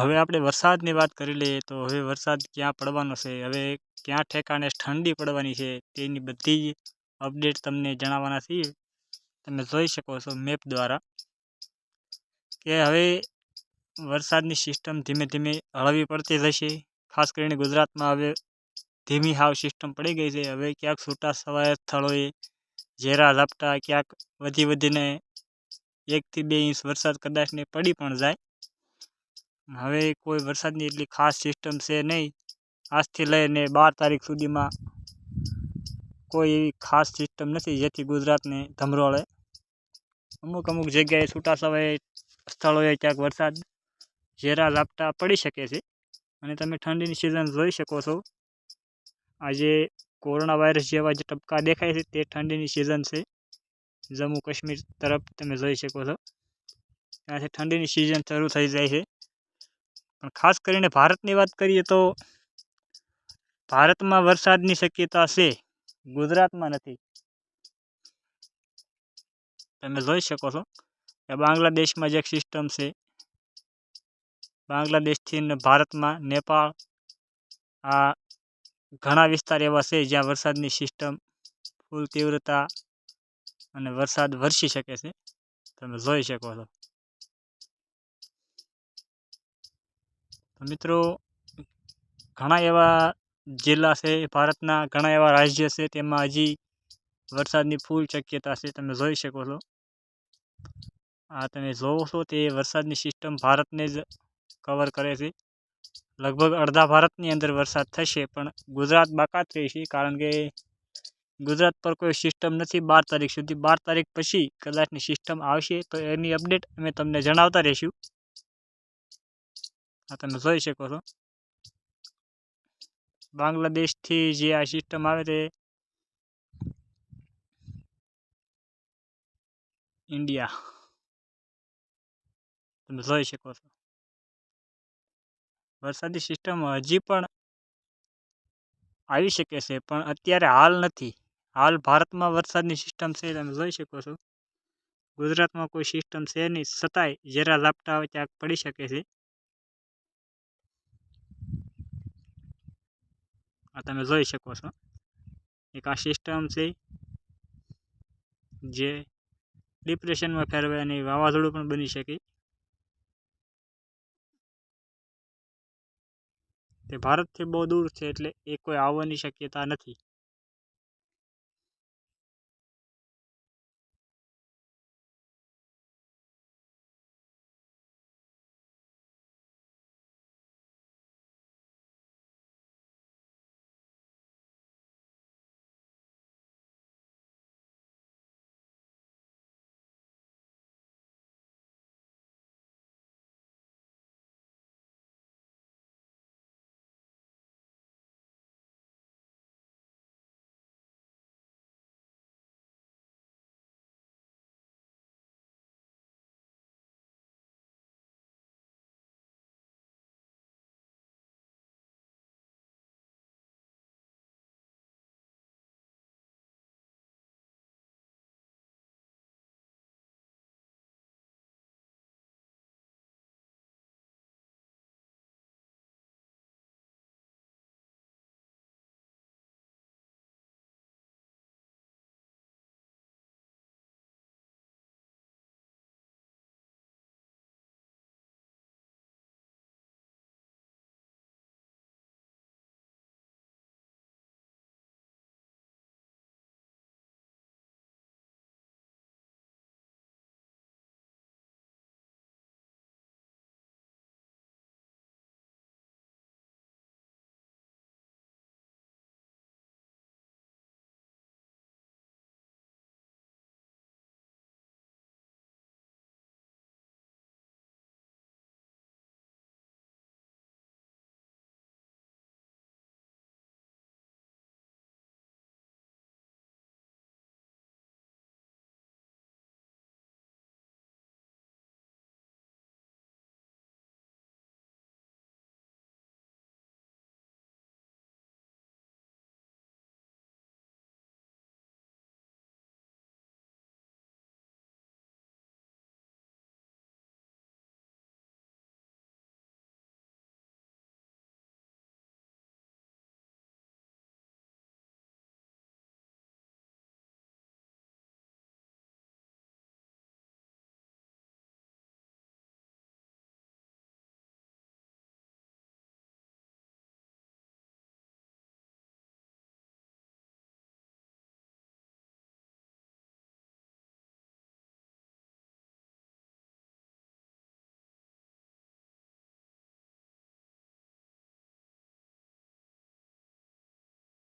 હવે આપણે વરસાદની વાત કરી લઈએ તો હવે વરસાદ ક્યાં પડવાનો છે? હવે ક્યાં ઠેકાણે ઠંડી પડવાની છે? તેની બધી અપડેટ તમને જણાવવાના છીએ. તમે જોઈ શકો છો મેપ દ્વારા કે હવે વરસાદની સિસ્ટમ ધીમે ધીમે હળવી પડતી જશે. ખાસ કરીને ગુજરાતમાં હવે ધીમી હાવ સિસ્ટમ પડી ગઈ છે. હવે ક્યાંક છૂટા સવાય સ્થળોએ ઝેરા ઝાપટા, ક્યાંક વધી વધીને એકથી બે ઇંચ વરસાદ કદાચને પડી પણ જાય. હવે કોઈ વરસાદની એટલી ખાસ સિસ્ટમ છે નહીં. આજથી લઈને બાર તારીખ સુધીમાં કોઈ એવી ખાસ સિસ્ટમ નથી જેથી ગુજરાતને ધમરોળે અમુક અમુક જગ્યાએ છૂટાછવાયે સ્થળોએ ક્યાંક વરસાદ ઝેરા ઝાપટા પડી શકે છે. અને તમે ઠંડીની સિઝન જોઈ શકો છો. આજે કોરોના વાયરસ જેવા જે ટપકા દેખાય છે તે ઠંડીની સિઝન છે. જમ્મુ કાશ્મીર તરફ તમે જોઈ શકો છો. ત્યાંથી ઠંડીની સિઝન શરૂ થઈ જાય છે. પણ ખાસ કરીને ભારતની વાત કરીએ તો ભારતમાં વરસાદની શક્યતા છે, ગુજરાતમાં નથી. તમે જોઈ શકો છો કે બાંગ્લાદેશમાં જે સિસ્ટમ છે. બાંગ્લાદેશથી ભારતમાં નેપાળ આ ઘણા વિસ્તાર એવા છે જ્યાં વરસાદની સિસ્ટમ ફૂલ તીવ્રતા અને વરસાદ વરસી શકે છે. તમે જોઈ શકો છો. મિત્રો, ઘણા એવા જિલ્લા છે, ભારતના ઘણા એવા રાજ્ય છે, તેમાં હજી વરસાદની ફૂલ શક્યતા છે, તમે જોઈ શકો છો. આ તમે જોવો છો, તે વરસાદની સિસ્ટમ ભારતને જ કવર કરે છે. લગભગ અડધા ભારતની અંદર વરસાદ થશે, પણ ગુજરાત બાકાત રહેશે, કારણ કે ગુજરાત પર કોઈ સિસ્ટમ નથી બાર તારીખ સુધી. બાર તારીખ પછી કદાચની સિસ્ટમ આવશે, તો એની અપડેટ અમે તમને જણાવતા રહીશું. તમે જોઈ શકો છો. બાંગ્લાદેશથી જે આ સિસ્ટમ આવે તે ઇન્ડિયા તમે જોઈ શકો છો. વરસાદી સિસ્ટમ હજી પણ આવી શકે છે, પણ અત્યારે હાલ નથી. હાલ ભારતમાં વરસાદની સિસ્ટમ છે, તમે જોઈ શકો છો. ગુજરાતમાં કોઈ સિસ્ટમ છે નહીં, છતાંય જરા ઝાપટા ક્યાંક પડી શકે છે. આ તમે જોઈ શકો છો એક આ સિસ્ટમ છે જે ડિપ્રેશનમાં ફેરવાય અને વાવાઝોડું પણ બની શકે તે ભારતથી બહુ દૂર છે એટલે એ કોઈ આવવાની શક્યતા નથી.